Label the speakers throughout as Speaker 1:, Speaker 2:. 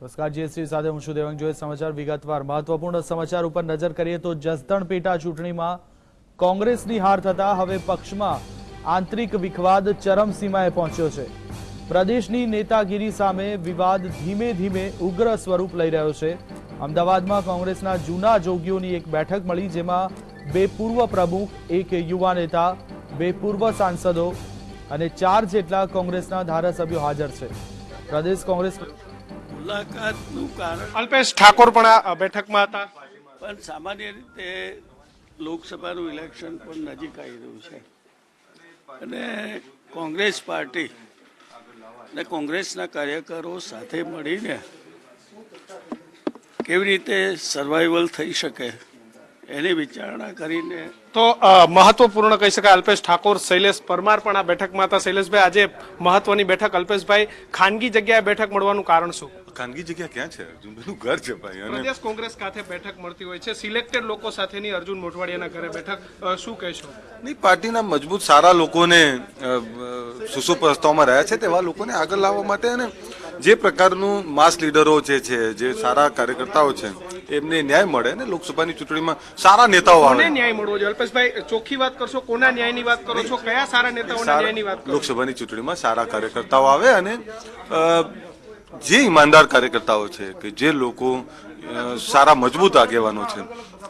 Speaker 1: નમસ્કાર જીએસટી સાથે હું છું દેવાંગ જોઈએ સમાચાર વિગતવાર. મહત્વપૂર્ણ સમાચાર ઉપર નજર કરીએ તો જસદણ પેટા ચૂંટણીમાં કોંગ્રેસની હાર થતા હવે પક્ષમાં આંતરિક વિખવાદ ચરમસીમાએ પહોંચ્યો છે. પ્રદેશની નેતાગીરી સામે વિવાદ ધીમે ધીમે ઉગ્ર સ્વરૂપ લઈ રહ્યો છે. અમદાવાદમાં કોંગ્રેસના જૂના જોગીઓની એક બેઠક મળી જેમાં બે પૂર્વ પ્રમુખ એક યુવા નેતા બે પૂર્વ સાંસદો અને ચાર જેટલા કોંગ્રેસના ધારાસભ્યો હાજર છે. પ્રદેશ કોંગ્રેસ
Speaker 2: મુલાકાતનું કારણ
Speaker 3: અલ્પેશ ઠાકોર પણ આ બેઠકમાં હતા.
Speaker 2: પણ સામાન્ય રીતે લોકસભાનું ઇલેક્શન પણ નજીક આવી રહ્યું છે. અને કોંગ્રેસ પાર્ટી અને કોંગ્રેસના કાર્યકરો સાથે મળીને કેવી રીતે સર્વાઈવલ થઈ શકે એની વિચારણા કરીને
Speaker 3: તો મહત્વપૂર્ણ કહી શકાય અલ્પેશ ઠાકોર શૈલેષ પરમાર પણ આ બેઠકમાં હતા. શૈલેષભાઈ આજે મહત્વની બેઠક. અલ્પેશભાઈ ખાનગી જગ્યાએ બેઠક મળવાનું કારણ શું?
Speaker 4: ખાનગી જગ્યા ક્યાં છે? અર્જુનભાઈનું ઘર છે ભાઈ અને
Speaker 3: પ્રદેશ કોંગ્રેસ સાથે બેઠક મળતી હોય છે. સિલેક્ટેડ લોકો સાથેની અર્જુન મોટવાડિયાના ઘરે બેઠક શું કહેશો?
Speaker 4: નહીં પાર્ટીના મજબૂત સારા લોકોને સુસુપ્રસ્તાવમાં રહ્યા છે તેવા લોકોને આગળ લાવવા માટે અને જે પ્રકારનું માસ લીડરો જે છે જે સારા કાર્યકર્તાઓ છે એમને ન્યાય મળે અને લોકસભાની ચૂંટણીમાં સારા નેતાઓ આવે.
Speaker 3: ન્યાય મળવો જોઈએ? અલ્પેશભાઈ ચોખ્ખી વાત કરશો? કોના ન્યાયની વાત કરો છો? કયા સારા નેતાઓના ન્યાયની વાત
Speaker 4: લોકસભાની ચૂંટણીમાં સારા કાર્યકર્તાઓ આવે અને જે ઈમાનદાર કાર્યકર્તાઓ છે કે જે લોકો સારા મજબૂત આગેવાનો છે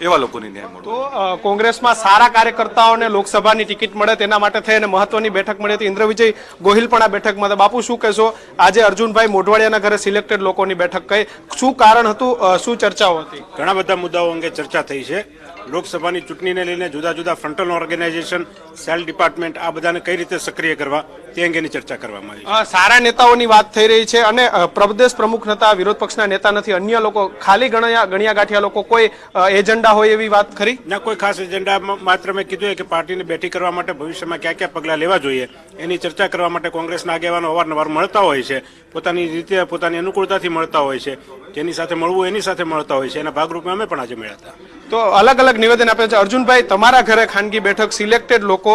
Speaker 4: એવા લોકોને ન્યાય મળે.
Speaker 3: તો કોંગ્રેસમાં સારા કાર્યકર્તાઓને લોકસભાની ટિકિટ મળે તેના માટે થઈ અને મહત્વની બેઠક મળી હતી. ઇન્દ્ર વિજય ગોહિલ પણ આ બેઠકમાં હતા. બાપુ શું કહેશો? આજે અર્જુનભાઈ મોઢવાડિયાના ઘરે સિલેક્ટેડ લોકોની બેઠક કહી શું કારણ હતું? શું ચર્ચાઓ હતી?
Speaker 5: ઘણા બધા મુદ્દાઓ અંગે ચર્ચા થઈ છે. લોકસભાની ચૂંટણીને લઈને જુદા જુદા ફ્રન્ટલ ઓર્ગેનાઇઝેશન સેલ ડિપાર્ટમેન્ટ આ બધાને કઈ રીતે સક્રિય કરવા તે અંગેની ચર્ચા કરવામાં આવી
Speaker 3: સારા નેતાઓની વાત થઈ રહી છે અને પ્રદેશ પ્રમુખ નતા વિરોધ પક્ષના નેતા નથી અન્ય લોકો ખાલી ગણ્યા ગણ્યા ગાંઠિયા લોકો કોઈ અ, એજન્ડા હોય એવી વાત ખરી?
Speaker 5: ના કોઈ ખાસ એજન્ડા માત્ર મેં કીધું કે પાર્ટીને બેઠી કરવા માટે ભવિષ્યમાં ક્યાં ક્યાં પગલાં લેવા જોઈએ. એની ચર્ચા કરવા માટે કોંગ્રેસના આગેવાનો અવારનવાર મળતા હોય છે. પોતાની રીતે પોતાની અનુકૂળતાથી મળતા હોય છે. જેની સાથે મળવું એની સાથે મળતા હોય છે. એના ભાગરૂપે અમે પણ આજે મળ્યા હતા.
Speaker 3: તો અલગ અલગ નિવેદન આપે છે. અર્જુનભાઈ તમારા ઘરે ખાનગી બેઠક સિલેક્ટેડ લોકો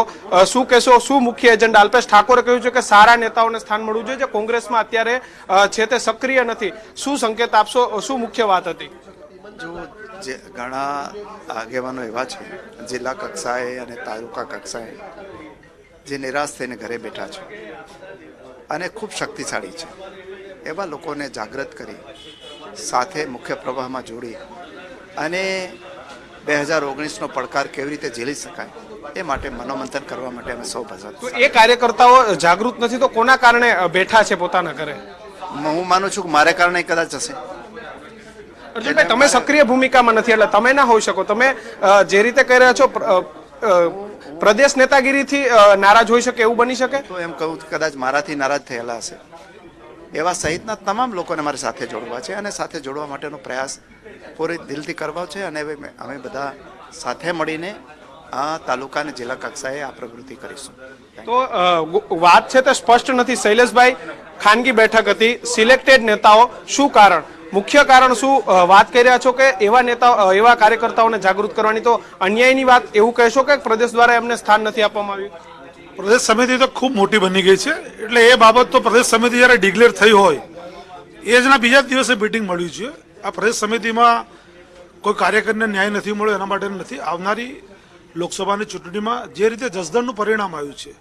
Speaker 3: શું કહેશો? શું મુખ્ય એજન્ડા? અલ્પેશ ઠાકોરે કહ્યું છે કે સારા નેતાઓને સ્થાન મળવું જોઈએ. જે કોંગ્રેસમાં અત્યારે છે તે સક્રિય નથી. શું સંકેત આપશો? શું મુખ્ય વાત હતી?
Speaker 6: જો જે ઘણા આગેવાનો એવા છે જિલ્લા કક્ષાએ અને તાલુકા કક્ષાએ જે નિરાશ થઈને ઘરે બેઠા છે અને ખૂબ શક્તિશાળી છે. એવા લોકોને જાગૃત કરી સાથે મુખ્ય પ્રવાહમાં જોડી અને બે હજાર ઓગણીસનો પડકાર કેવી રીતે ઝીલી શકાય એ માટે મનોમંથન કરવા માટે અમે સૌ ભજન
Speaker 3: એ કાર્યકર્તાઓ જાગૃત નથી તો કોના કારણે બેઠા છે પોતાના ઘરે?
Speaker 6: હું માનું છું કે મારે કારણે કદાચ હશે.
Speaker 3: અર્જુનભાઈ તમે સક્રિય ભૂમિકામાં નથી એટલે તમે ના હોઈ શકો. તમે જે રીતે કહી રહ્યા છો પ્રદેશ નેતાગીરીથી નારાજ હોઈ શકે એવું બની શકે?
Speaker 6: તો એમ કહું કદાચ મારાથી નારાજ થયેલા હશે. એવા સહિતના તમામ લોકોને મારી સાથે જોડવા છે અને સાથે જોડવા માટેનો પ્રયાસ પૂરી દિલથી કરવા છે અને અમે બધા સાથે મળીને આ તાલુકા અને જિલ્લા કક્ષાએ આ પ્રવૃત્તિ કરીશું.
Speaker 3: તો વાત છે તે સ્પષ્ટ નથી. શૈલેષભાઈ ખાનગી બેઠક હતી. સિલેક્ટેડ નેતાઓ શું કારણ? મુખ્ય કારણ શું વાત કરી રહ્યા છો કે એવા નેતા એવા કાર્યકર્તાઓને જાગૃત કરવાની તો અન્યાયની વાત એવું કહેશો કે પ્રદેશ દ્વારા એમને સ્થાન નથી આપવામાં આવ્યું?
Speaker 7: પ્રદેશ સમિતિ તો ખૂબ મોટી બની ગઈ છે, એટલે એ બાબત તો પ્રદેશ સમિતિ જ્યારે ડિક્લેર થઈ હોય, એ જના બીજા દિવસે મિટિંગ મળ્યું છે. આ પ્રદેશ સમિતિમાં કોઈ કાર્યકરને ન્યાય નથી મળ્યો, એના માટે નથી, આવનારી લોકસભાની ચૂંટણીમાં જે રીતે જસદણનું પરિણામ આવ્યું છે,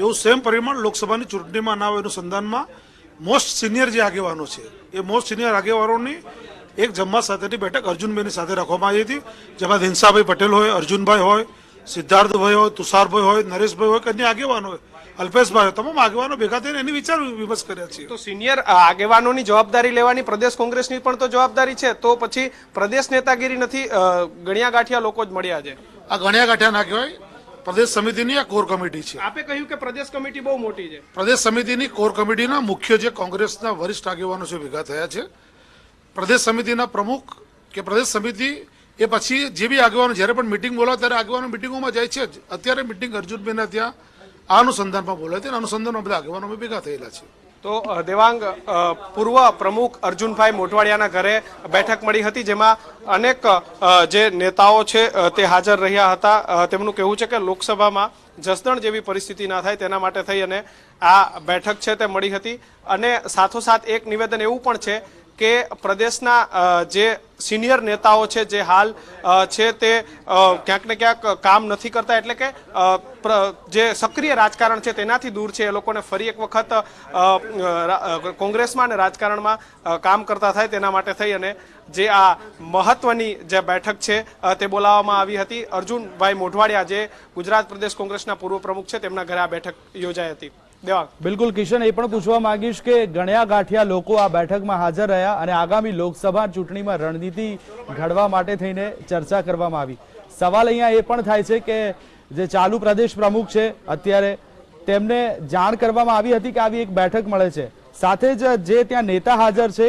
Speaker 7: એવું સેમ પરિણામ લોકસભાની ચૂંટણીમાં ના હોય એનું સંધાનમાં મોસ્ટ સિનિયર જે આગેવાનો છે એ મોસ્ટ સિનિયર આગેવાનોની એક જમવા સાથેની બેઠક અર્જુનભાઈની સાથે રાખવામાં આવી હતી જેમાં હિંસાભાઈ પટેલ હોય અર્જુનભાઈ હોય સિદ્ધાર્થભાઈ હોય તુષારભાઈ હોય નરેશભાઈ હોય કે અન્ય આગેવાનો હોય. અલ્પેશભાઈ હોય તમામ આગેવાનો ભેગા થઈને એની વિચાર વિમર્શ કર્યા છે
Speaker 3: તો સિનિયર આગેવાનોની જવાબદારી લેવાની પ્રદેશ કોંગ્રેસની પણ તો જવાબદારી છે તો પછી પ્રદેશ નેતાગીરી નથી ગણ્યા ગાંઠિયા લોકો જ મળ્યા છે.
Speaker 7: આ ગણ્યા ગાંઠિયા ના કહેવાય. પ્રદેશ સમિતિની આ કોર કમિટી છે.
Speaker 3: આપે કહ્યું કે પ્રદેશ કમિટી બહુ મોટી છે.
Speaker 7: પ્રદેશ સમિતિની કોર કમિટીના મુખ્ય જે કોંગ્રેસના વરિષ્ઠ આગેવાનો છે ભેગા થયા છે. પ્રદેશ સમિતિના પ્રમુખ કે પ્રદેશ સમિતિ એ પછી જે બી આગેવાનો જ્યારે પણ મિટિંગ બોલાવે ત્યારે આગેવાનો મિટિંગોમાં જાય છે. જ અત્યારે મિટિંગ અર્જુનભાઈના ત્યાં આ અનુસંધાનમાં બોલાય છે અને અનુસંધાનમાં બધા આગેવાનો ભેગા થયેલા છે
Speaker 3: તો દેવાંગ પૂર્વ પ્રમુખ અર્જુનભાઈ મોટવાડિયાના ઘરે બેઠક મળી હતી, જેમાં અનેક જે નેતાઓ છે તે હાજર રહ્યા હતા. તેમનું કહેવું છે કે લોકસભામાં જસદણ જેવી પરિસ્થિતિ ના થાય તેના માટે થઈ અને આ બેઠક છે તે મળી હતી. અને સાથોસાથ એક નિવેદન એવું પણ છે કે પ્રદેશના જે સિનિયર નેતાઓ છે, જે હાલ છે તે ક્યાંક ને ક્યાંક કામ નથી કરતા એટલે કે જે સક્રિય રાજકારણ છે તેનાથી દૂર છે. એ લોકોને ફરી એક વખત કોંગ્રેસમાં અને રાજકારણમાં કામ કરતા થાય તેના માટે થઈ અને જે આ મહત્વની જે બેઠક છે તે બોલાવવામાં આવી હતી. અર્જુનભાઈ મોઢવાડિયા, જે ગુજરાત પ્રદેશ કોંગ્રેસના પૂર્વ પ્રમુખ છે, તેમના ઘરે આ બેઠક યોજાઈ હતી.
Speaker 1: બિલકુલ, કિશન, એ પણ પૂછવા માંગીશ કે ગણ્યા ગાંઠિયા લોકો આ બેઠકમાં હાજર રહ્યા અને આગામી લોકસભા ચૂંટણીમાં રણનીતિ ઘડવા માટે થઈને ચર્ચા કરવામાં આવી. સવાલ અહીંયા એ પણ થાય છે કે જે ચાલુ પ્રદેશ પ્રમુખ છે, અત્યારે તેમને જાણ કરવામાં આવી હતી કે આવી એક બેઠક મળે છે. સાથે જ જે ત્યાં નેતા હાજર છે,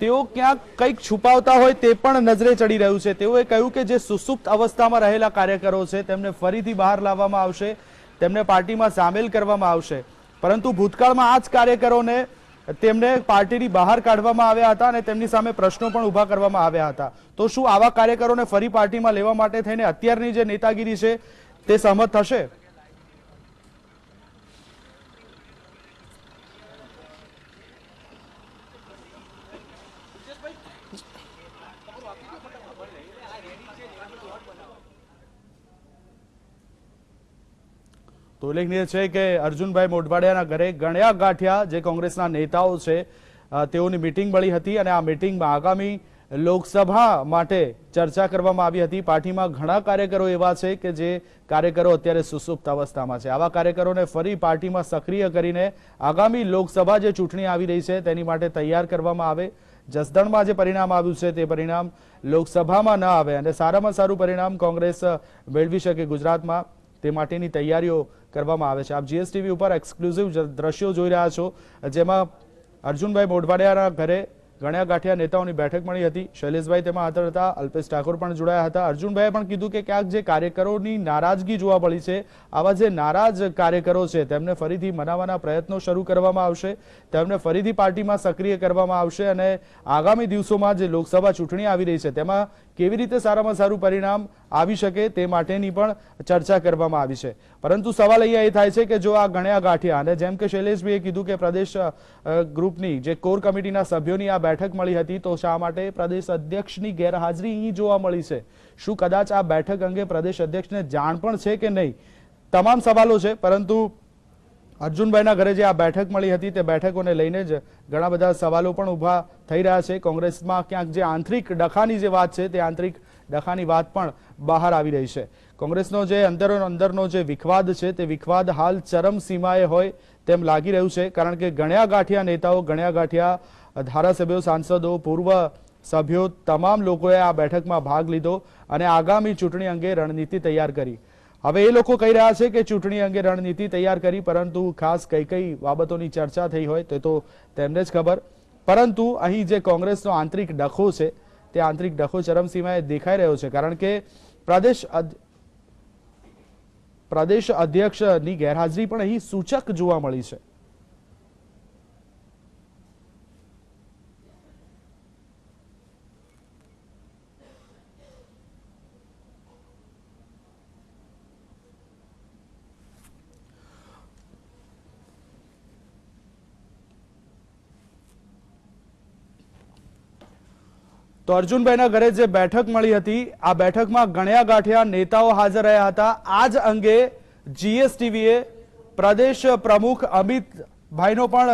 Speaker 1: તેઓ ક્યાંક કંઈક છુપાવતા હોય તે પણ નજરે ચડી રહ્યું છે. તેઓએ કહ્યું કે જે સુસુપ્ત અવસ્થામાં રહેલા કાર્યકરો છે, તેમને ફરીથી બહાર લાવવામાં આવશે, તેમને પાર્ટીમાં સામેલ કરવામાં આવશે. પરંતુ ભૂતકાળમાં આ જ કાર્યકરોને તેમને પાર્ટીની બહાર કાઢવામાં આવ્યા હતા અને તેમની સામે પ્રશ્નો પણ ઊભા કરવામાં આવ્યા હતા. તો શું આવા કાર્યકરોને ફરી પાર્ટીમાં લેવા માટે થઈને અત્યારની જે નેતાગીરી છે તે સહમત થશે? તો ઉલ્લેખનીય છે કે અર્જુનભાઈ મોઢવાડિયાના ઘરે ગણ્યા ગાંઠિયા જે કોંગ્રેસના નેતાઓ છે તેઓની મિટિંગ મળી હતી અને આ મિટિંગમાં આગામી લોકસભા માટે ચર્ચા કરવામાં આવી હતી. પાર્ટીમાં ઘણા કાર્યકરો એવા છે કે જે કાર્યકરો અત્યારે સુસુપ્ત અવસ્થામાં છે. આવા કાર્યકરોને ફરી પાર્ટીમાં સક્રિય કરીને આગામી લોકસભા જે ચૂંટણી આવી રહી છે તેની માટે તૈયાર કરવામાં આવે. જસદણમાં જે પરિણામ આવ્યું છે તે પરિણામ લોકસભામાં ન આવે અને સારામાં સારું પરિણામ કોંગ્રેસ મેળવી શકે ગુજરાતમાં. તે માટેની તૈયારીઓ કરવામાં આવે છે. આપ જીએસટીવી ઉપર એક્સક્લુઝિવ દ્રશ્યો જોઈ રહ્યા છો. જેમાં અર્જુનભાઈ મોઢવાડિયાના ઘરે ગણ્યા ગાંઠિયા નેતાઓની બેઠક મળી હતી. શૈલેષભાઈ તેમાં હાજર હતા. અલ્પેશ ઠાકોર પણ જોડાયા હતા. અર્જુનભાઈએ પણ કીધું કે ક્યાંક જે કાર્યકરોની નારાજગી જોવા મળી છે, આવા જે નારાજ કાર્યકરો છે, તેમને ફરીથી મનાવવાના પ્રયત્નો શરૂ કરવામાં આવશે. તેમને ફરીથી પાર્ટીમાં સક્રિય કરવામાં આવશે અને આગામી દિવસોમાં જે લોકસભા ચૂંટણી આવી રહી છે, તેમાં કેવી રીતે સારામાં સારું પરિણામ આવી શકે તે માટેની પણ ચર્ચા કરવામાં આવી છે. પરંતુ સવાલ અહીંયા એ થાય છે કે જો આ ગણ્યા ગાંઠિયા, અને જેમ કે શૈલેષભાઈએ કીધું કે પ્રદેશ ગ્રુપની જે કોર કમિટીના સભ્યોની આ બેઠક મળી હતી, તો શા માટે પ્રદેશ અધ્યક્ષની ગેરહાજરી અહીં જોવા મળી છે? શું કદાચ આ બેઠક અંગે પ્રદેશ અધ્યક્ષને જાણ પણ છે કે નહીં? તમામ સવાલો છે, પરંતુ અર્જુનભાઈના ઘરે જે આ બેઠક મળી હતી તે બેઠકોને લઈને જ ઘણા બધા સવાલો પણ ઊભા થઈ રહ્યા છે. કોંગ્રેસમાં ક્યાંક જે આંતરિક ડખાની જે વાત છે તે આંતરિક ડખાની વાત પણ બહાર આવી રહી છે. કોંગ્રેસનો જે અંદરો અંદરનો જે વિખવાદ છે તે વિખવાદ હાલ ચરમસીમાએ હોય તેમ લાગી રહ્યું છે. કારણ કે ગણ્યા ગાંઠિયા નેતાઓ, ગણ્યા ગાંઠિયા ધારાસભ્યો, સાંસદો, પૂર્વ સભ્યો, તમામ લોકોએ આ બેઠકમાં ભાગ લીધો અને આગામી ચૂંટણી અંગે રણનીતિ તૈયાર કરી. હવે એ લોકો કહી રહ્યા છે કે ચૂંટણી અંગે રણનીતિ તૈયાર કરી, પરંતુ ખાસ કઈ કઈ બાબતોની ચર્ચા થઈ હોય તે તો તેમને જ ખબર. પરંતુ અહીં જે કોંગ્રેસનો આંતરિક ડખો છે, તે આંતરિક ડખો ચરમસીમાએ દેખાઈ રહ્યો છે, કારણ કે પ્રદેશ પ્રદેશ અધ્યક્ષની ગેરહાજરી પણ અહીં સૂચક જોવા મળી છે. તો અર્જુનભાઈના ઘરે જે બેઠક મળી હતી, આ બેઠકમાં ગણ્યા ગાંઠિયા નેતાઓ હાજર રહ્યા હતા. આ જ અંગે જીએસટીવીએ પ્રદેશ પ્રમુખ અમિતભાઈનો પણ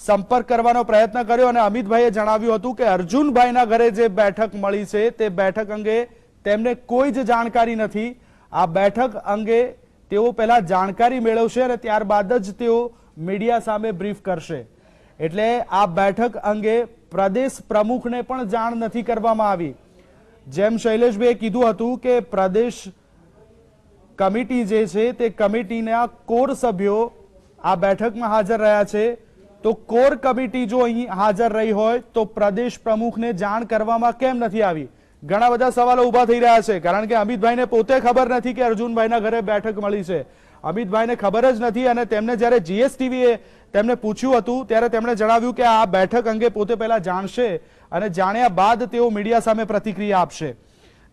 Speaker 1: સંપર્ક કરવાનો પ્રયત્ન કર્યો અને અમિતભાઈએ જણાવ્યું હતું કે અર્જુનભાઈના ઘરે જે બેઠક મળી છે, તે બેઠક અંગે તેમને કોઈ જ જાણકારી નથી. આ બેઠક અંગે તેઓ પહેલા જાણકારી મેળવશે અને ત્યારબાદ જ તેઓ મીડિયા સામે બ્રીફ કરશે. એટલે આ બેઠક અંગે પ્રદેશ પ્રમુખને પણ જાણ નથી કરવામાં આવી. જેમ શૈલેષભાઈએ કીધું હતું કે પ્રદેશ કમિટી જે છે તે કમિટીના કોર સભ્યો આ બેઠકમાં હાજર રહ્યા છે. તો કોર કમિટી જો અહીં હાજર રહી હોય તો પ્રદેશ પ્રમુખને જાણ કરવામાં કેમ નથી આવી? ઘણા બધા સવાલો ઊભા થઈ રહ્યા છે. કારણ કે અમિતભાઈને પોતે ખબર નથી કે અર્જુનભાઈના ઘરે બેઠક મળી છે. અમિતભાઈને ખબર જ નથી અને તેમને જ્યારે જીએસટીવીએ તેમને પૂછ્યું હતું, ત્યારે તેમણે જણાવ્યું કે આ બેઠક અંગે પોતે પહેલા જાણશે અને જાણ્યા બાદ તેઓ મીડિયા સામે પ્રતિક્રિયા આપશે.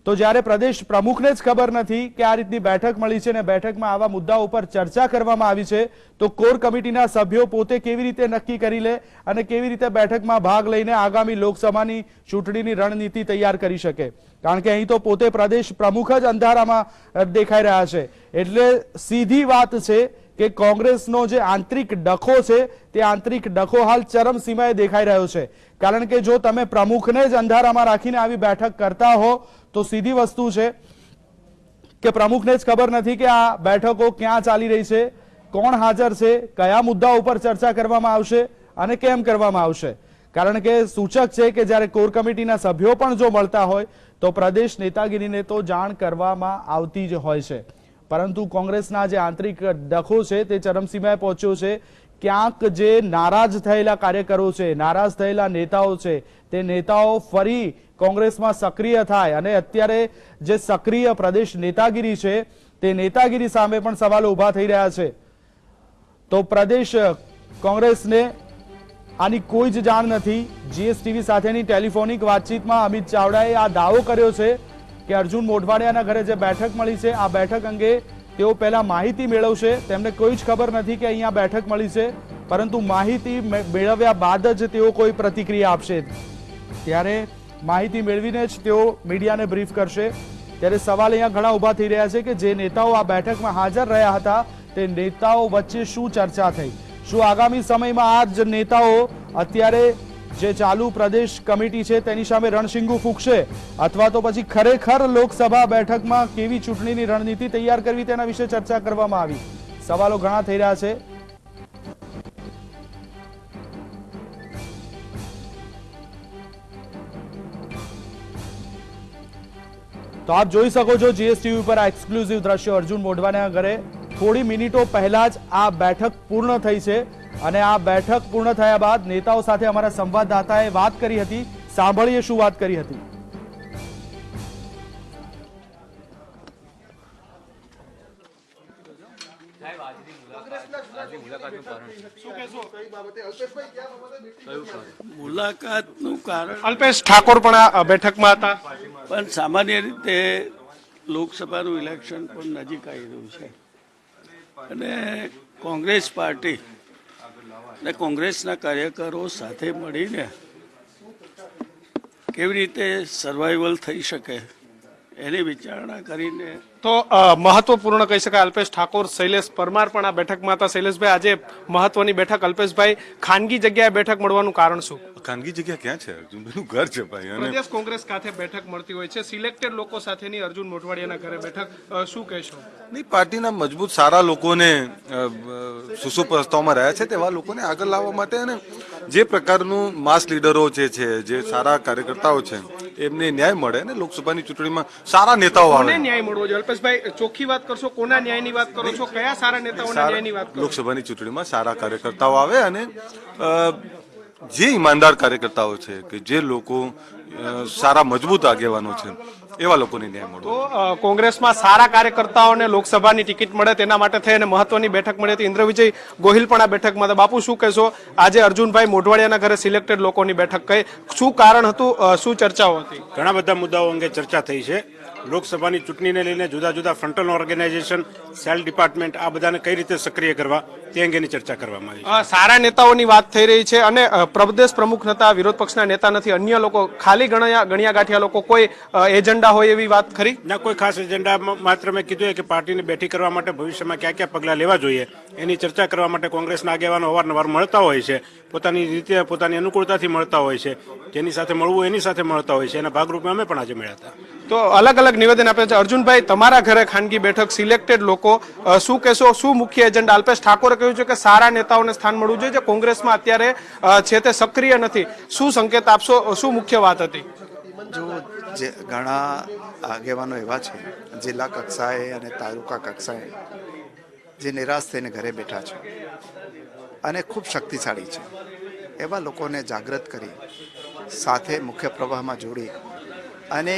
Speaker 1: તો જ્યારે પ્રદેશ પ્રમુખને જ ખબર નથી કે આ રીતની બેઠક મળી છે અને બેઠકમાં આવા મુદ્દાઓ ઉપર ચર્ચા કરવામાં આવી છે, તો કોર કમિટીના સભ્યો પોતે કેવી રીતે નક્કી કરી લે અને કેવી રીતે બેઠકમાં ભાગ લઈને આગામી લોકસભાની ચૂંટણીની રણનીતિ તૈયાર કરી શકે? કારણ કે અહીં તો પોતે પ્રદેશ પ્રમુખ જ અંધારામાં દેખાઈ રહ્યા છે. એટલે સીધી વાત છે કે કોંગ્રેસનો જે આંતરિક ડખો છે, તે આંતરિક ડખો હાલ ચરમ સીમાએ દેખાઈ રહ્યો છે. કારણ કે જો તમે પ્રમુખને જ અંધારામાં રાખીને આવી બેઠક કરતા હો તો સીધી વસ્તુ છે કે પ્રમુખને જ ખબર નથી કે આ બેઠકો ક્યાં ચાલી રહી છે, કોણ હાજર છે, કયા મુદ્દા ઉપર ચર્ચા કરવામાં આવશે અને કેમ કરવામાં આવશે. કારણ કે સૂચક છે કે જ્યારે કોર કમિટીના સભ્યો પણ જો મળતા હોય, તો પ્રદેશ નેતાગીરીને તો જાણ કરવામાં આવતી જ હોય છે. પરંતુ કોંગ્રેસના જે આંતરિક ડખો છે તે ચરમસીમાએ પહોંચ્યો છે. ક્યાંક જે નારાજ થયેલા કાર્યકરો છે, નારાજ થયેલા નેતાઓ છે, તે નેતાઓ ફરી કોંગ્રેસમાં સક્રિય થાય અને અત્યારે જે સક્રિય પ્રદેશ નેતાગીરી છે, તે નેતાગીરી સામે પણ સવાલો ઊભા થઈ રહ્યા છે. તો પ્રદેશ કોંગ્રેસને આની કોઈ જ જાણ નથી. જીએસટીવી સાથેની ટેલિફોનિક વાતચીતમાં અમિત ચાવડાએ આ દાવો કર્યો છે કે અર્જુન મોઢવાડિયાના ઘરે જે બેઠક મળી છે, આ બેઠક અંગે તેઓ પહેલા માહિતી મેળવશે. તેમને કોઈ જ ખબર નથી કે અહીંયા બેઠક મળી છે. પરંતુ માહિતી મેળવ્યા બાદ જ તેઓ કોઈ પ્રતિક્રિયા આપશે. ત્યારે માહિતી મેળવીને જ તેઓ મીડિયાને બ્રીફ કરશે. ત્યારે સવાલ અહીંયા ઘણા ઊભા થઈ રહ્યા છે કે જે નેતાઓ આ બેઠકમાં હાજર રહ્યા હતા, તે નેતાઓ વચ્ચે શું ચર્ચા થઈ? શું આગામી સમયમાં આ જ નેતાઓ અત્યારે જે ચાલુ પ્રદેશ કમિટી છે, તેની સામે રણશીંગુ ફૂંકશે. અથવા તો પછી ખરેખર લોકસભા બેઠકમાં કેવી ચૂંટણીની રણનીતિ તૈયાર કરવી તેના વિશે ચર્ચા કરવામાં આવી. સવાલો ઘણા થઈ રહ્યા છે. તો આપ જોઈ શકો છો, જીએસટીવી ઉપર આ એક્સક્લુઝિવ દ્રશ્યો. અર્જુન મોઢવાના ઘરે થોડી મિનિટો પહેલા જ આ બેઠક પૂર્ણ થઈ છે. અને આ બેઠક પૂર્ણ થયા બાદ નેતાઓ સાથે અમારા સંવાદદાતાએ વાત કરી હતી સાંભળીએ શું વાત કરી હતી.
Speaker 2: મુલાકાતનું કારણ
Speaker 3: અલ્પેશ ઠાકોર પણ આ બેઠકમાં હતા.
Speaker 2: પણ સામાન્ય રીતે લોકસભાનું ઇલેક્શન પણ નજીક આવી રહ્યું છે. અને કોંગ્રેસ પાર્ટી અને કોંગ્રેસના કાર્યકરો સાથે મળીને કેવી રીતે સર્વાઈવલ થઈ શકે એની વિચારણા કરીને
Speaker 3: તો મહત્વપૂર્ણ કહી શકાય અલ્પેશ ઠાકોર શૈલેષ પરમાર પણ આ બેઠકમાં હતા. શૈલેષભાઈ આજે મહત્વની બેઠક. અલ્પેશભાઈ ખાનગી જગ્યાએ બેઠક મળવાનું કારણ શું?
Speaker 4: ખાનગી જગ્યા ક્યાં છે? અર્જુનભાઈનું ઘર છે ભાઈ અને
Speaker 3: પ્રદેશ કોંગ્રેસ સાથે બેઠક મળતી હોય છે. સિલેક્ટેડ લોકો સાથેની અર્જુન મોટવાડિયાના ઘરે બેઠક શું કહેશો?
Speaker 4: નહીં પાર્ટીના મજબૂત સારા લોકોને અ, પ્રસ્તાવમાં રહ્યા છે તેવા લોકોને આગળ લાવવા માટે અને જે પ્રકારનું માસ લીડરો જે છે જે સારા કાર્યકર્તાઓ છે એમને ન્યાય મળે અને લોકસભાની ચૂંટણીમાં સારા નેતાઓ આવે.
Speaker 3: ન્યાય મળવો જોઈએ? અલ્પેશભાઈ ચોખ્ખી વાત કરશો? કોના ન્યાયની વાત કરો છો? કયા સારા નેતાઓના ન્યાયની વાત કરો
Speaker 4: લોકસભાની ચૂંટણીમાં સારા કાર્યકર્તાઓ આવે અને જે ઈમાનદાર કાર્યકર્તાઓ છે કે જે લોકો સારા મજબૂત આગેવાનો છે એવા લોકોને ન્યાય મળે
Speaker 3: તો કોંગ્રેસમાં સારા કાર્યકર્તાઓને લોકસભાની ટિકિટ મળે તેના માટે થઈ અને મહત્વની બેઠક મળી હતી. ઇન્દ્ર વિજય ગોહિલ પણ આ બેઠકમાં બાપુ શું કહેશો? આજે અર્જુનભાઈ મોઢવાડિયાના ઘરે સિલેક્ટેડ લોકોની બેઠક કહી શું કારણ હતું? શું ચર્ચાઓ હતી?
Speaker 5: ઘણા બધા મુદ્દાઓ અંગે ચર્ચા થઈ છે. લોકસભાની ચૂંટણીને લઈને જુદા જુદા ફ્રન્ટલ ઓર્ગેનાઇઝેશન સેલ ડિપાર્ટમેન્ટ આ બધાને કઈ રીતે સક્રિય કરવા તે અંગેની ચર્ચા કરવામાં આવી
Speaker 3: સારા નેતાઓની વાત થઈ રહી છે અને પ્રદેશ પ્રમુખ નતા વિરોધ પક્ષના નેતા નથી અન્ય લોકો ખાલી ગણ્યા ગણ્યા ગાંઠિયા લોકો કોઈ એજન્ડા હોય એવી વાત ખરી?
Speaker 5: ના કોઈ ખાસ એજન્ડા માત્ર મેં કીધું કે પાર્ટીને બેઠી કરવા માટે ભવિષ્યમાં કયા કયા પગલાં લેવા જોઈએ એની ચર્ચા કરવા માટે કોંગ્રેસના આગેવાનો અવારનવાર મળતા હોય છે પોતાની રીતે પોતાની અનુકૂળતાથી મળતા હોય છે જેની સાથે મળવું એની સાથે મળતા હોય છે એના ભાગરૂપે અમે પણ આજે મળ્યા હતા.
Speaker 3: તો અલગ અલગ નિવેદન આપે છે. અર્જુનભાઈ, તમારા ઘરે ખાનગી બેઠક સિલેક્ટેડ લોકો શું કહેશો? શું મુખ્ય એજન્ડા? અલ્પેશ ઠાકોરે કહ્યું છે કે સારા નેતાઓને સ્થાન મળવું જોઈએ. જે કોંગ્રેસમાં અત્યારે છે તે સક્રિય નથી. શું સંકેત આપશો? શું મુખ્ય વાત હતી?
Speaker 6: જો, જે ઘણા આગેવાનો એવા છે, જિલ્લા કક્ષાએ અને તાલુકા કક્ષાએ, જે નિરાશ થઈને ઘરે બેઠા છે અને ખૂબ શક્તિશાળી છે. એવા લોકોને જાગૃત કરી, સાથે મુખ્ય પ્રવાહમાં જોડી અને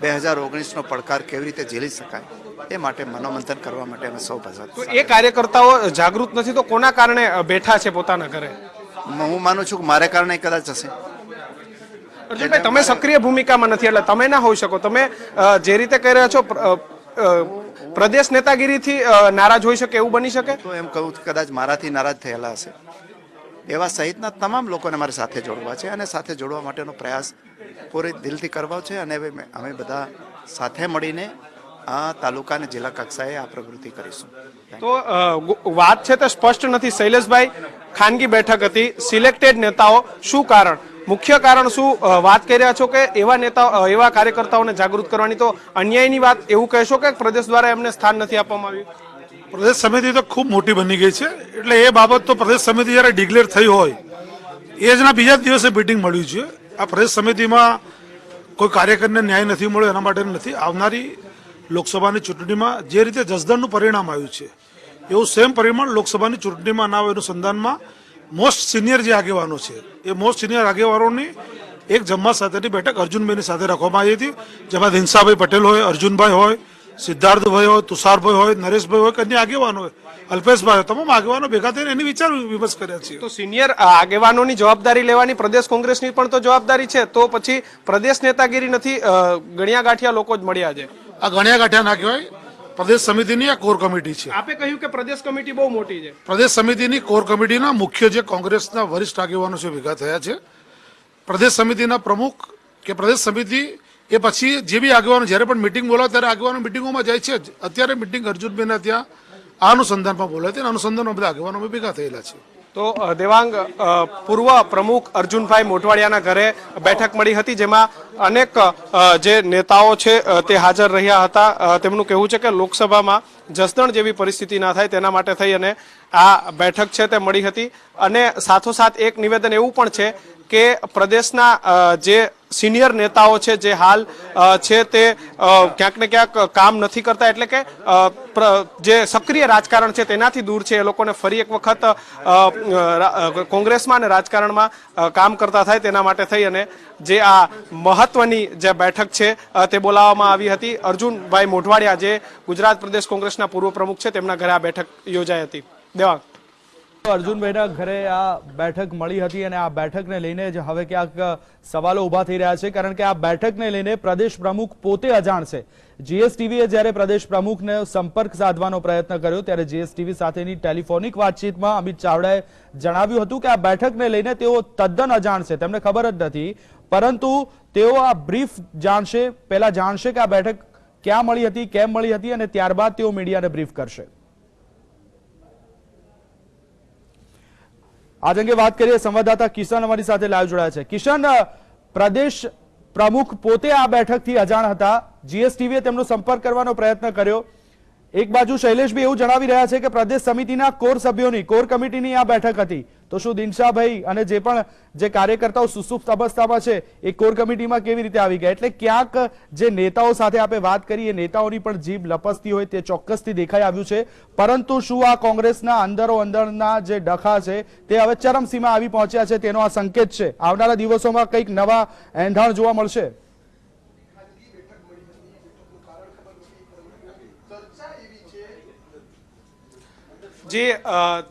Speaker 6: બે હજાર ઓગણીસનો પડકાર કેવી રીતે ઝીલી શકાય એ માટે મનોમંથન કરવા માટે અમે સૌ ભજન
Speaker 3: એ કાર્યકર્તાઓ જાગૃત નથી તો કોના કારણે બેઠા છે પોતાના ઘરે?
Speaker 6: હું માનું છું કે મારે કારણે કદાચ હશે.
Speaker 3: અર્જુનભાઈ તમે સક્રિય ભૂમિકામાં નથી એટલે તમે ના હોઈ શકો. તમે જે રીતે કહી રહ્યા છો પ્રદેશ નેતાગીરીથી નારાજ હોઈ શકે એવું બની શકે?
Speaker 6: તો એમ કહું કદાચ મારાથી નારાજ થયેલા હશે. એવા સહિતના તમામ લોકોને મારે સાથે જોડવા છે અને સાથે જોડવા માટેનો પ્રયાસ પૂરી દિલથી કરવો છે અને અમે બધા સાથે મળીને આ તાલુકા અને જિલ્લા કક્ષાએ આ પ્રવૃત્તિ કરીશું.
Speaker 3: તો વાત છે તે સ્પષ્ટ નથી. શૈલેષભાઈ, ખાનગી બેઠક હતી. સિલેક્ટેડ નેતાઓ, શું કારણ? મુખ્ય કારણ શું? વાત કરી રહ્યા છો કે એવા નેતા એવા કાર્યકર્તાઓને જાગૃત કરવાની. તો અન્યાયની વાત એવું કહેશો કે પ્રદેશ દ્વારા એમને સ્થાન નથી આપવામાં આવ્યું?
Speaker 7: પ્રદેશ સમિતિ તો ખૂબ મોટી બની ગઈ છે. એટલે એ બાબત તો પ્રદેશ સમિતિ જ્યારે ડિક્લેર થઈ હોય, એ જના બીજા દિવસે મિટિંગ મળ્યું છે આ પ્રદેશ સમિતિમાં કોઈ કાર્યકરને ન્યાય નથી મળ્યો, એના માટે નથી. આવનારી લોકસભાની ચૂંટણીમાં જે રીતે જસદણનું પરિણામ આવ્યું છે, એવું સેમ પરિણામ લોકસભાની ચૂંટણીમાં ના હોય એનું સંધાનમાં મોસ્ટ સિનિયર જે આગેવાનો છે, એ મોસ્ટ સિનિયર આગેવાનોની એક જમવા સાથેની બેઠક અર્જુનભાઈની સાથે રાખવામાં આવી હતી. જેમાં હિંસાભાઈ પટેલ હોય, અર્જુનભાઈ હોય સિદ્ધાર્થભાઈ હોય તુષારભાઈ હોય નરેશભાઈ હોય કે અન્ય આગેવાનો હોય અલ્પેશભાઈ હોય તમામ આગેવાનો ભેગા થઈને એની વિચાર વિમર્શ કર્યા છે
Speaker 3: તો સિનિયર આગેવાનોની જવાબદારી લેવાની પ્રદેશ કોંગ્રેસની પણ તો જવાબદારી છે. તો પછી પ્રદેશ નેતાગીરી નથી ગણ્યા ગાંઠિયા લોકો જ મળ્યા છે.
Speaker 7: આ ગણ્યા ગાંઠિયા ના કહેવાય. પ્રદેશ સમિતિની આ કોર કમિટી છે.
Speaker 3: આપે કહ્યું કે પ્રદેશ કમિટી બહુ મોટી છે.
Speaker 7: પ્રદેશ સમિતિની કોર કમિટીના મુખ્ય જે કોંગ્રેસના વરિષ્ઠ આગેવાનો છે ભેગા થયા છે. પ્રદેશ સમિતિના પ્રમુખ કે પ્રદેશ સમિતિ એ પછી જે બી આગેવાનો, જ્યારે પણ મિટિંગ બોલાવે, ત્યારે આગેવાનો મિટિંગોમાં જાય છે. જ અત્યારે મિટિંગ અર્જુનભાઈના ત્યાં આ અનુસંધાનમાં બોલાય છે અને અનુસંધાનમાં બધા આગેવાનો ભેગા થયેલા છે.
Speaker 3: તો દેવાંગ પૂર્વ પ્રમુખ અર્જુનભાઈ મોટવાડિયાના ઘરે બેઠક મળી હતી, જેમાં અનેક જે નેતાઓ છે તે હાજર રહ્યા હતા. તેમનું કહેવું છે કે લોકસભામાં જસદણ જેવી પરિસ્થિતિ ના થાય તેના માટે થઈ અને આ બેઠક છે તે મળી હતી. અને સાથોસાથ એક નિવેદન એવું પણ છે કે પ્રદેશના જે સિનિયર નેતાઓ છે જે હાલ છે તે ક્યાંક ને ક્યાંક કામ નથી કરતા એટલે કે જે સક્રિય રાજકારણ છે તેનાથી દૂર છે. એ લોકોને ફરી એક વખત કોંગ્રેસમાં અને રાજકારણમાં કામ કરતા થાય તેના માટે થઈ અને જે આ મહત્વની જે બેઠક છે તે બોલાવવામાં આવી હતી. અર્જુનભાઈ મોઢવાડિયા જે ગુજરાત પ્રદેશ કોંગ્રેસના પૂર્વ પ્રમુખ છે તેમના ઘરે આ બેઠક યોજાઈ હતી. દેવાંગ.
Speaker 1: અર્જુનભાઈના ઘરે આ બેઠક મળી હતી અને આ બેઠકને લઈને જ હવે ક્યાંક સવાલો ઊભા થઈ રહ્યા છે, કારણ કે આ બેઠકને લઈને પ્રદેશ પ્રમુખ પોતે અજાણ છે. જીએસટીવીએ જ્યારે પ્રદેશ પ્રમુખને સંપર્ક સાધવાનો પ્રયત્ન કર્યો, ત્યારે જીએસટીવી સાથેની ટેલિફોનિક વાતચીતમાં અમિત ચાવડાએ જણાવ્યું હતું કે આ બેઠકને લઈને તેઓ તદ્દન અજાણ છે, તેમને ખબર જ નથી. પરંતુ તેઓ આ બ્રીફ જાણશે, પહેલા જાણશે કે આ બેઠક ક્યાં મળી હતી, કેમ મળી હતી અને ત્યારબાદ તેઓ મીડિયાને બ્રીફ કરશે. આજ અંગે વાત કરીએ, સંવાદદાતા કિશન અમારી સાથે લાઈવ જોડાયા છે. કિશન પ્રદેશ પ્રમુખ પોતે આ બેઠકથી અજાણ હતા. જીએસટીવીએ તેમનો સંપર્ક કરવાનો પ્રયત્ન કર્યો. એક બાજુ શૈલેષભાઈ એવું જણાવી રહ્યા છે કે પ્રદેશ સમિતિના કોર સભ્યોની, કોર કમિટીની આ બેઠક હતી. તો શું દિનશાભાઈ અને જે પણ જે કાર્યકર્તાઓ સુસુપ્ત અવસ્થામાં છે, એ કોર કમિટીમાં કેવી રીતે આવી ગયા? એટલે ક્યાંક જે નેતાઓ સાથે આપણે વાત કરી, એ નેતાઓની પણ જીભ લપસતી હોય તે ચોક્કસથી દેખાઈ આવ્યું છે. પરંતુ શું આ કોંગ્રેસના અંદરો અંદરના જે ડખા છે, તે હવે ચરમસીમા આવી પહોંચ્યા છે, તેનો આ સંકેત છે. આવનારા દિવસોમાં કંઈક નવા એંધાણ જોવા મળશે.
Speaker 3: જી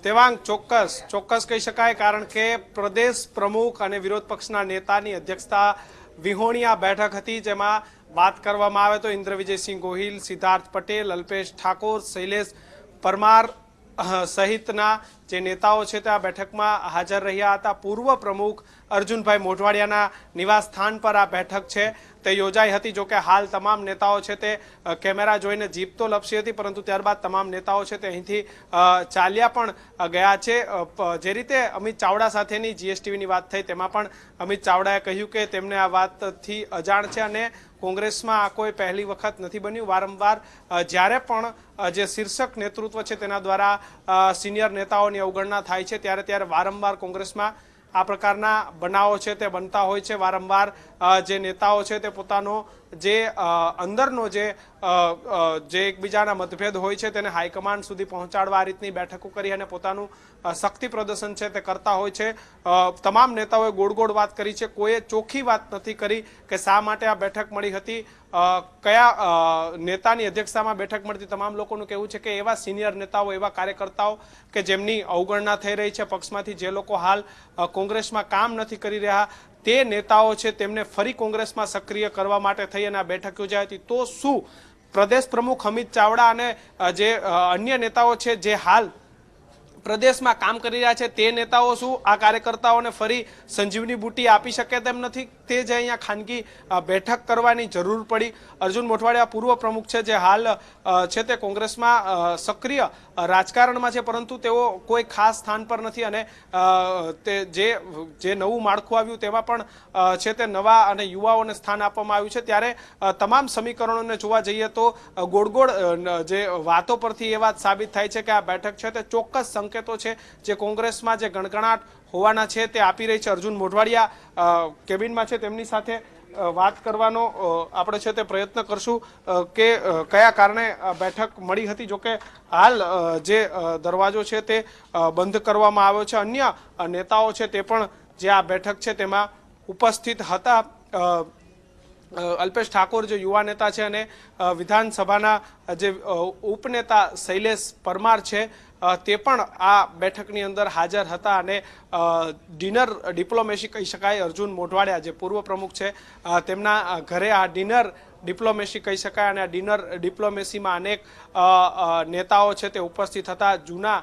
Speaker 3: તેવાંગ ચોક્કસ ચોક્કસ કહી શકાય કારણ કે પ્રદેશ પ્રમુખ અને વિરોધ પક્ષના નેતાની અધ્યક્ષતા વિહોણીયા બેઠક હતી જેમાં વાત કરવામાં આવે તો ઇન્દ્ર વિજયસિંહ ગોહિલ, સિદ્ધાર્થ પટેલ, અલ્પેશ ઠાકોર, શૈલેષ પરમાર સહિતના જે નેતાઓ છે તે આ બેઠકમાં હાજર રહ્યા હતા. પૂર્વ પ્રમુખ અર્જુનભાઈ મોઢવાડિયાના નિવાસ સ્થાન પર આ બેઠક છે. તે યોજાઈ હતી જોકે હાલ તમામ નેતાઓ છે તે કેમેરા જોઈને જીપ તો લપસી હતી, પરંતુ ત્યારબાદ તમામ નેતાઓ છે તે અહીંથી ચાલ્યા પણ ગયા છે. જે રીતે અમિત ચાવડા સાથેની જીએસટીવીની વાત થઈ તેમાં પણ અમિત ચાવડાએ કહ્યું કે તેમને આ વાતથી અજાણ છે અને કોંગ્રેસમાં આ કોઈ પહેલી વખત નથી બન્યું. વારંવાર જ્યારે પણ જે શીર્ષક નેતૃત્વ છે તેના દ્વારા સિનિયર નેતાઓની અવગણના થાય છે, ત્યારે ત્યારે વારંવાર કોંગ્રેસમાં આ પ્રકારના બનાવો છે, તે બનતા હોય છે. વારંવાર જે નેતાઓ છે તે પોતાનો જે અંદરનો જે જે એકબીજાના મતભેદ હોય છે તેને હાઈકમાન્ડ સુધી પહોંચાડવા રીતની બેઠકો કરી અને પોતાનું શક્તિ પ્રદર્શન છે તે કરતા હોય છે. તમામ નેતાઓએ ગોળ ગોળ વાત કરી છે. કોઈએ ચોખ્ખી વાત નથી કરી કે શા માટે આ બેઠક મળી હતી. કયા નેતાની અધ્યક્ષતામાં બેઠક મળતી તમામ લોકોનું કહેવું છે કે એવા સિનિયર નેતાઓ, એવા કાર્યકર્તાઓ કે જેમની અવગણના થઈ રહી છે. પક્ષમાંથી જે લોકો હાલ કોંગ્રેસમાં કામ નથી કરી રહ્યા તે નેતાઓ છે તેમને ફરી કોંગ્રેસમાં સક્રિય કરવા માટે થઈ અને આ બેઠક યોજાઈ હતી. તો શું પ્રદેશ પ્રમુખ અમિત ચાવડા અને જે અન્ય નેતાઓ છે, જે હાલ પ્રદેશમાં કામ કરી રહ્યા છે. તે નેતાઓ શું આ કાર્યકર્તાઓને ફરી સંજીવની બુટી આપી શકે તેમ નથી? તે જ અહીંયા ખાનગી બેઠક કરવાની જરૂર પડી. અર્જુન મોઢવાડિયા પૂર્વ પ્રમુખ છે જે હાલ છે તે કોંગ્રેસમાં સક્રિય રાજકારણમાં છે, પરંતુ તેઓ કોઈ ખાસ સ્થાન પર નથી અને તે જે જે નવું માળખું આવ્યું તેમાં પણ છે તે નવા અને યુવાઓને સ્થાન આપવામાં આવ્યું છે. ત્યારે તમામ સમીકરણોને જોવા જઈએ તો ગોળગોળ ગોળ ગોળ જે વાતો પરથી એ વાત સાબિત થાય છે કે આ બેઠક છે તે ચોક્કસ સંકેતો છે જે કોંગ્રેસમાં જે ગણગણાટ હોવાના છે તે આપી રહી છે અર્જુન મોઢવાડિયા. કેબિનમાં છે તેમની સાથે વાત કરવાનો આપણે છે તે પ્રયત્ન કરશું કે કયા કારણે બેઠક મળી હતી. જોકે હાલ જે દરવાજો છે તે બંધ કરવામાં આવ્યો છે. અન્ય નેતાઓ છે તે પણ જે આ બેઠક છે તેમાં ઉપસ્થિત હતા. અલ્પેશ ઠાકોર જે યુવા નેતા છે અને વિધાનસભાના જે ઉપનેતા શૈલેષ પરમાર છે તે પણ આ બેઠકની અંદર હાજર હતા અને ડિનર ડિપ્લોમેસી કહી શકાય, અર્જુન મોઢવાડિયા જે પૂર્વ પ્રમુખ છે. તેમના ઘરે આ ડિનર ડિપ્લોમેસી કહી શકાય અને આ ડિનર ડિપ્લોમેસીમાં અનેક નેતાઓ છે તે ઉપસ્થિત હતા. જૂના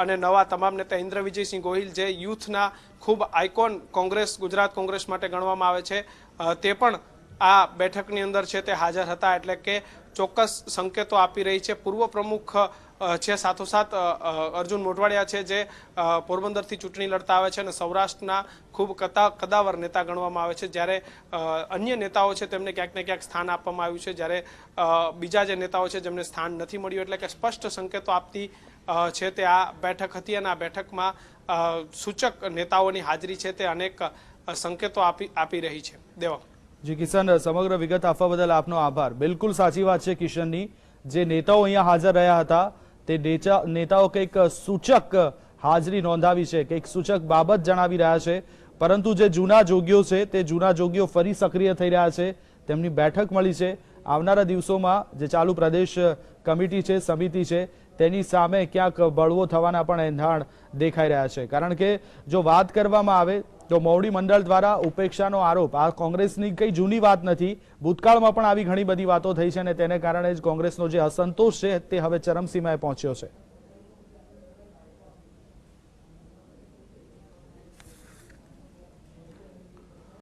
Speaker 3: અને નવા તમામ નેતા ઇન્દ્ર વિજયસિંહ ગોહિલ જે યુથના ખૂબ આઇકોન કોંગ્રેસ, ગુજરાત કોંગ્રેસ માટે ગણવામાં આવે છે. તે પણ આ બેઠકની અંદર છે તે હાજર હતા એટલે કે ચોક્કસ સંકેતો આપી રહી છે. પૂર્વ પ્રમુખ છે સાથોસાથ અર્જુન મોઢવાડિયા છે જે પોરબંદરથી ચૂંટણી લડતા આવે છે અને સૌરાષ્ટ્રના ખૂબ કતા, કદાવર નેતા ગણવામાં આવે છે. જ્યારે અન્ય નેતાઓ છે તેમને ક્યાંક ને ક્યાંક સ્થાન આપવામાં આવ્યું છે. જ્યારે બીજા જે નેતાઓ છે જેમને સ્થાન નથી મળ્યું એટલે કે સ્પષ્ટ સંકેતો આપતી છે તે આ બેઠક હતી અને આ બેઠકમાં સૂચક નેતાઓની હાજરી છે તે અનેક સંકેતો આપી આપી રહી છે. દેવા
Speaker 1: જી કિશન સમગ્ર વિગત આપવા બદલ આપનો આભાર. બિલકુલ સાચી વાત છે કિશનની. જે નેતાઓ અહીંયા હાજર રહ્યા હતા, તે નેતા- નેતાઓ કંઈક સૂચક હાજરી નોંધાવી છે, કંઈક સૂચક બાબત જણાવી રહ્યા છે. પરંતુ જે જૂના જોગીઓ છે, તે જૂના જોગીઓ ફરી સક્રિય થઈ રહ્યા છે. તેમની બેઠક મળી છે. આવનારા દિવસોમાં જે ચાલુ પ્રદેશ કમિટી છે, સમિતિ છે, તેની સામે ક્યાંક બળવો થવાના પણ એંધાણ દેખાઈ રહ્યા છે. કારણ કે જો વાત કરવામાં આવે તો મોવડી મંડળ દ્વારા ઉપેક્ષાનો આરોપ. આ કોંગ્રેસની કઈ જૂની વાત નથી. ભૂતકાળમાં પણ આવી ઘણી બધી વાતો થઈ છે અને તેને કારણે જ કોંગ્રેસનો જે અસંતોષ છે તે હવે ચરમસીમાએ પહોંચ્યો છે.